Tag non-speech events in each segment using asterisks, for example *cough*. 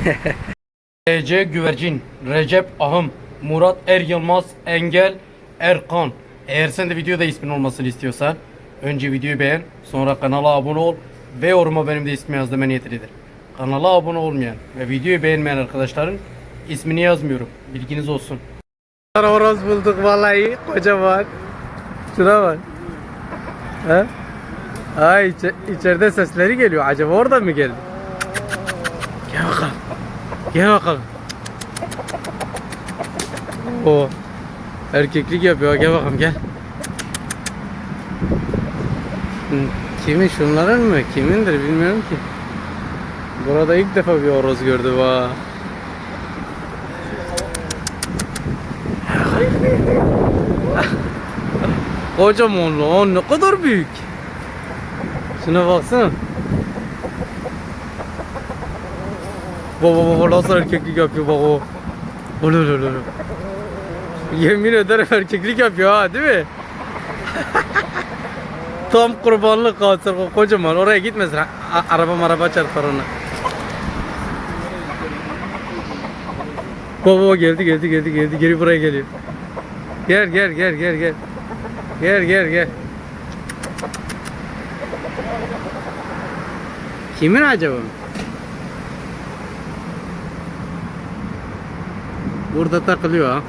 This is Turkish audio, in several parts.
*laughs* Ece Güvercin, Recep Ahım, Murat Er Yılmaz, Engel Erkan. Eğer sen de videoda ismin olmasını istiyorsan önce videoyu beğen, sonra kanala abone ol ve yoruma benim de ismi yaz deme niyetidir. Kanala abone olmayan ve videoyu beğenmeyen arkadaşların ismini yazmıyorum. Bilginiz olsun. Horoz bulduk vallahi kocaman. Şuna bak. He? Ay içe- içeride sesleri geliyor. Acaba orada mı geldi? Gel bakalım. Gel bakalım. O erkeklik yapıyor. Gel bakalım gel. Kimin şunların mı? Kimindir bilmiyorum ki. Burada ilk defa bir horoz gördüm ha. Kocaman lan ne kadar büyük. Şuna baksana. Baba baba nasıl erkeklik yapıyor baba. Ulu ulu ulu. Yemin ederim erkeklik yapıyor ha değil mi? *laughs* Tam kurbanlık kalsın kocaman oraya gitmesin. A- araba araba çarpar ona. Baba baba geldi geldi geldi geldi geri buraya geliyor. Gel gel gel gel gel. Gel gel gel. Kimin acaba? Burada takılıyor ha.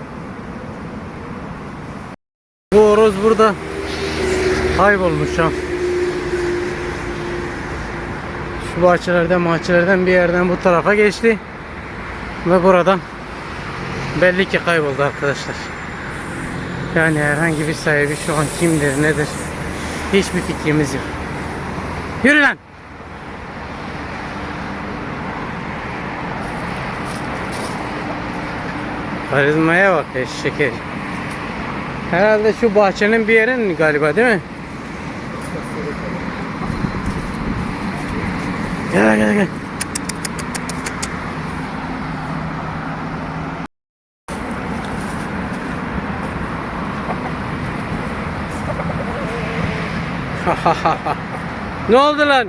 Bu horoz burada kaybolmuş ha. Şu bahçelerden bahçelerden bir yerden bu tarafa geçti. Ve buradan belli ki kayboldu arkadaşlar. Yani herhangi bir sahibi şu an kimdir nedir hiçbir fikrimiz yok. Yürü lan! Karizmaya bak eşek. Herhalde şu bahçenin bir yerin galiba değil mi? Gel gel gel. ne oldu lan?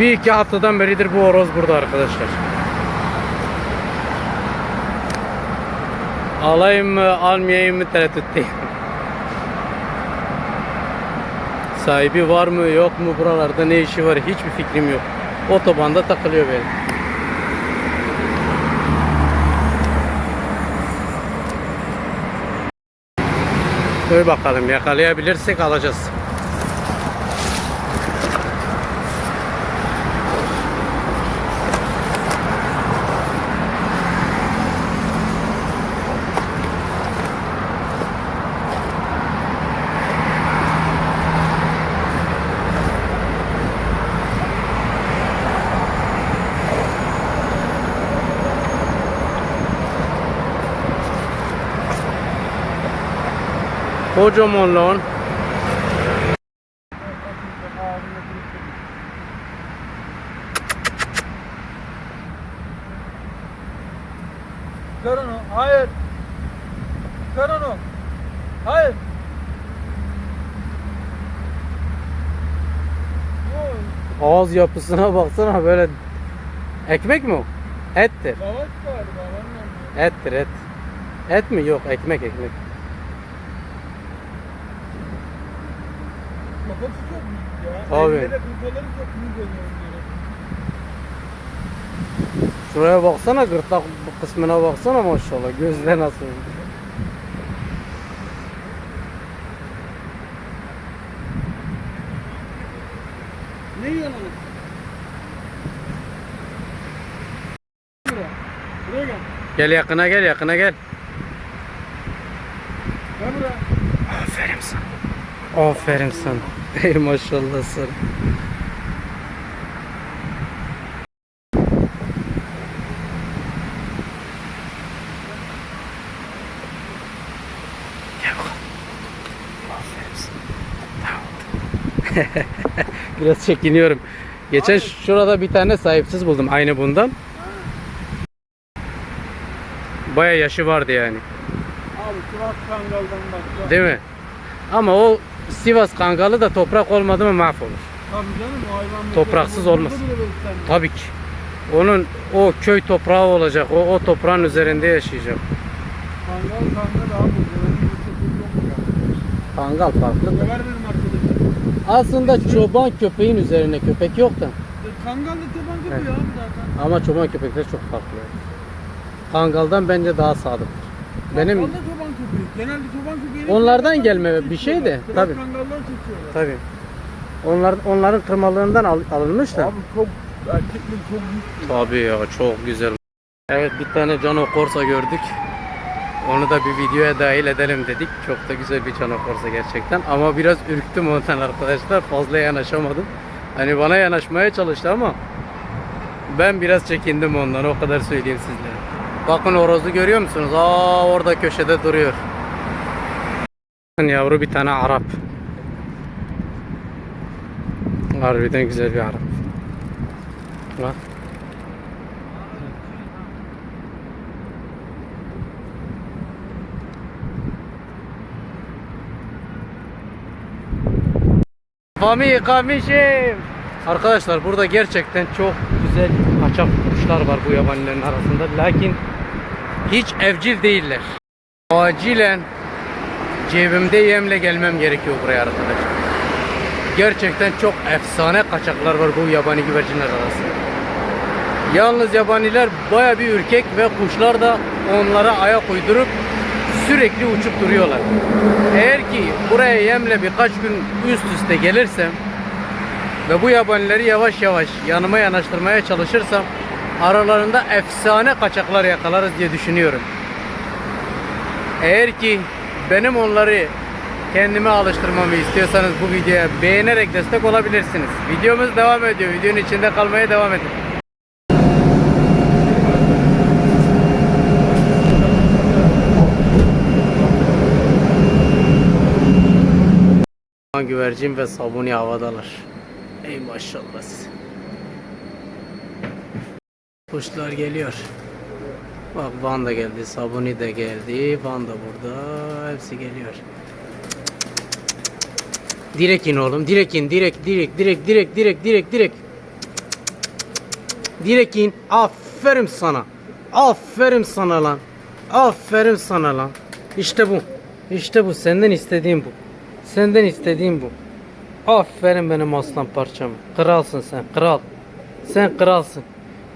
Bir iki haftadan beridir bu horoz burada arkadaşlar. Alayım mı almayayım mı tereddütteyim. Sahibi var mı yok mu buralarda ne işi var hiçbir fikrim yok. Otobanda takılıyor benim. Dur bakalım yakalayabilirsek alacağız. Kocaman lan. Kır onu. Hayır. Kır onu. Hayır. Ağız yapısına baksana böyle ekmek mi o? Ettir. Ettir et. Et mi? Yok ekmek ekmek. Kafası çok büyük ya. Tabii. Elleri, kafaları çok büyük oluyor onların. Şuraya baksana gırtlak kısmına baksana maşallah. Gözler nasıl? Ne yiyorsun? Buraya. Buraya gel. Gel yakına gel yakına gel. Gel buraya. Aferin sana. Aferin sana. Ey maşallah sarı. Biraz çekiniyorum. Geçen Abi. şurada bir tane sahipsiz buldum aynı bundan. Baya yaşı vardı yani. Abi kulak kangaldan bak. Değil mi? Ama o Sivas kangalı da toprak olmadı mı mahvolur. Tabii canım o hayvan Topraksız olmaz. Tabii ki. Onun o köy toprağı olacak. O, o toprağın üzerinde yaşayacak. Kangal kangal abi. Kangal farklı. Döver benim arkadaşım. Aslında çoban köpeğin üzerine köpek yok da. E, Kangal da çoban köpeği Evet. abi zaten. Ama çoban köpekler çok farklı. Kangaldan bence daha sadık. Benim Kangal da çoban. Genelde çoban köpeği. Onlardan gelme bir şey de, seçiyorlar. tabii. Onlar onların kırmalarından al- alınmış da. Abi çok erkeklik çok büyük. Tabii ya çok güzel. Evet bir tane Cano Corsa gördük. Onu da bir videoya dahil edelim dedik. Çok da güzel bir Cano Corsa gerçekten. Ama biraz ürktüm ondan arkadaşlar. Fazla yanaşamadım. Hani bana yanaşmaya çalıştı ama ben biraz çekindim ondan. O kadar söyleyeyim sizlere. Bakın horozu görüyor musunuz? Aa orada köşede duruyor. Yavru bir tane Arap. Harbiden güzel bir Arap. Bak. Kafamı yıkamışım. Arkadaşlar burada gerçekten çok güzel kaçak kuşlar var bu yabanilerin arasında. Lakin hiç evcil değiller. Acilen cebimde yemle gelmem gerekiyor buraya arkadaşlar. Gerçekten çok efsane kaçaklar var bu yabani güvercinler arasında. Yalnız yabaniler baya bir ürkek ve kuşlar da onlara ayak uydurup sürekli uçup duruyorlar. Eğer ki buraya yemle birkaç gün üst üste gelirsem ve bu yabanileri yavaş yavaş yanıma yanaştırmaya çalışırsam aralarında efsane kaçaklar yakalarız diye düşünüyorum. Eğer ki benim onları kendime alıştırmamı istiyorsanız bu videoya beğenerek destek olabilirsiniz. Videomuz devam ediyor. Videonun içinde kalmaya devam edin. Güvercin ve sabuni havadalar. Ey maşallah. Kuşlar geliyor. Bak Van da geldi, Sabuni de geldi, Van da burada. Hepsi geliyor. Direkt in oğlum, direkt in, direkt, direkt, direkt, direkt, direkt, direkt, direkt. Direkt in. Aferin sana. Aferin sana lan. Aferin sana lan. İşte bu. İşte bu. Senden istediğim bu. Senden istediğim bu. Aferin benim aslan parçam. Kralsın sen. Kral. Sen kralsın.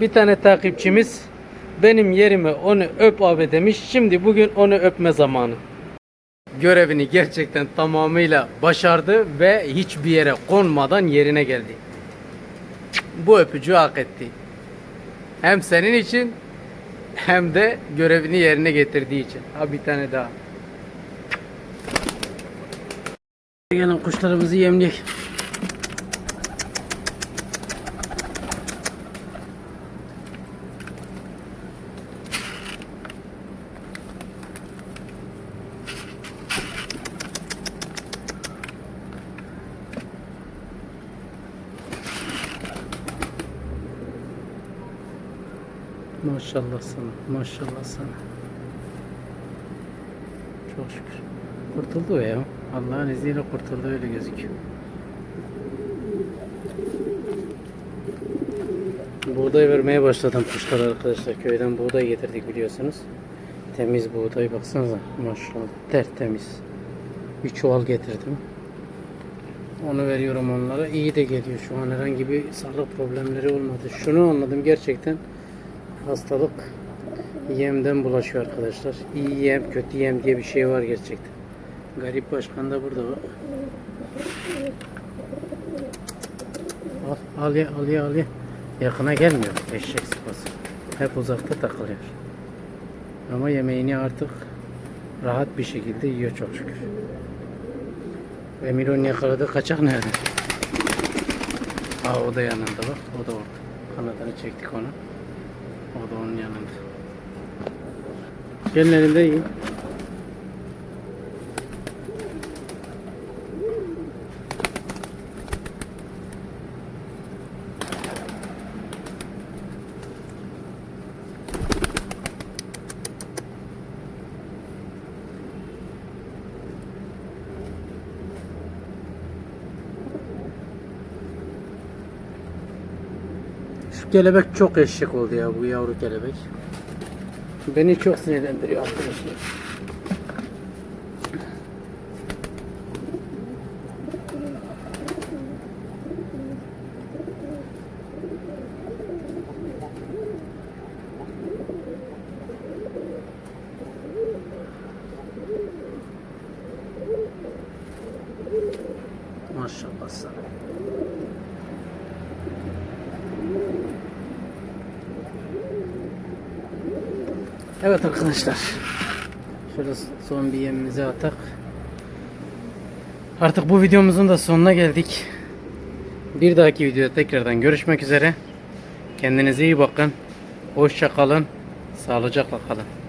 Bir tane takipçimiz benim yerime onu öp abi demiş. Şimdi bugün onu öpme zamanı. Görevini gerçekten tamamıyla başardı ve hiçbir yere konmadan yerine geldi. Bu öpücüğü hak etti. Hem senin için hem de görevini yerine getirdiği için. Ha bir tane daha. Gelin kuşlarımızı yemleyek. Maşallah sana, maşallah sana. Çok şükür. Kurtuldu ya. Allah'ın izniyle kurtuldu öyle gözüküyor. Buğday vermeye başladım kuşlara arkadaşlar. Köyden buğday getirdik biliyorsunuz. Temiz buğday baksanıza. Maşallah tertemiz. Bir çuval getirdim. Onu veriyorum onlara. İyi de geliyor şu an herhangi bir sağlık problemleri olmadı. Şunu anladım gerçekten hastalık yemden bulaşıyor arkadaşlar. İyi yem, kötü yem diye bir şey var gerçekten. Garip başkan da burada bak. Al, al ya, al ya. Yakına gelmiyor eşek sıpası. Hep uzakta takılıyor. Ama yemeğini artık rahat bir şekilde yiyor çok şükür. Emir onu yakaladı. Kaçak nerede? Aa o da yanında bak. O da orada. Kanadını çektik ona. O da onun yanında. Gelin elinde. Kelebek çok eşek oldu ya bu yavru kelebek. Beni çok sinirlendiriyor arkadaşlar. Maşallah sana. Evet arkadaşlar. Şöyle son bir yemimizi atak. Artık bu videomuzun da sonuna geldik. Bir dahaki videoda tekrardan görüşmek üzere. Kendinize iyi bakın. Hoşça kalın. Sağlıcakla kalın.